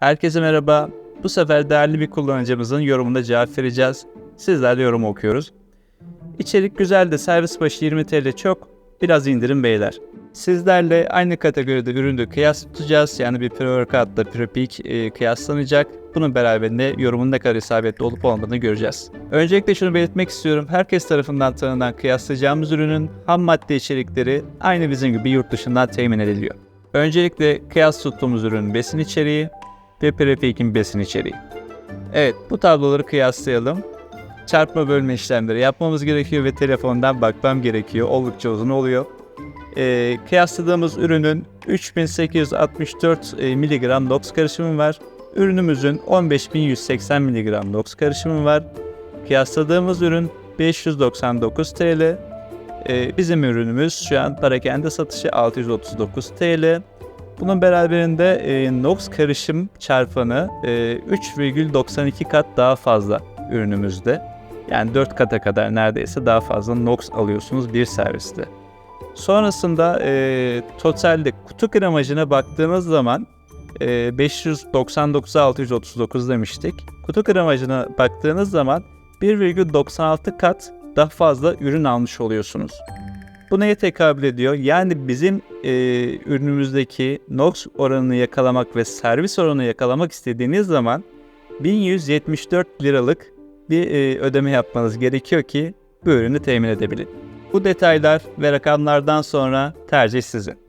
Herkese merhaba. Bu sefer değerli bir kullanıcımızın yorumuna cevap vereceğiz. Sizlerle yorum okuyoruz. İçerik güzel de servis başı 20 TL çok. Biraz indirim beyler. Sizlerle aynı kategoride ürünü kıyas tutacağız. Yani bir pre-workoutla pre-peak e, kıyaslanacak. Bunun beraberinde yorumun ne kadar isabetli olup olmadığını göreceğiz. Öncelikle şunu belirtmek istiyorum. Herkes tarafından tanınan kıyaslayacağımız ürünün ham madde içerikleri aynı bizim gibi yurt dışından temin ediliyor. Öncelikle kıyas tuttuğumuz ürünün besin içeriği ve pre-peak'in besin içeriği. Evet bu tabloları kıyaslayalım çarpma bölme işlemleri yapmamız gerekiyor ve telefondan bakmam gerekiyor. Oldukça uzun oluyor. Ee, kıyasladığımız ürünün 3864 e, mg NOx karışımı var. Ürünümüzün 15180 mg NOx karışımı var. Kıyasladığımız ürün 599 TL. Ee, bizim ürünümüz şu an parakende satışı 639 TL. Bunun beraberinde e, NOx karışım çarpanı e, 3,92 kat daha fazla ürünümüzde. Yani 4 kata kadar neredeyse daha fazla NOx alıyorsunuz bir serviste. Sonrasında e, totalde kutu gramajına baktığımız zaman e, 599'a 639 demiştik. Kutu gramajına baktığınız zaman 1,96 kat daha fazla ürün almış oluyorsunuz. Bu neye tekabül ediyor? Yani bizim e, ürünümüzdeki NOx oranını yakalamak ve servis oranını yakalamak istediğiniz zaman 1174 liralık bir e, ödeme yapmanız gerekiyor ki bu ürünü temin edebilin. Bu detaylar ve rakamlardan sonra tercih sizin.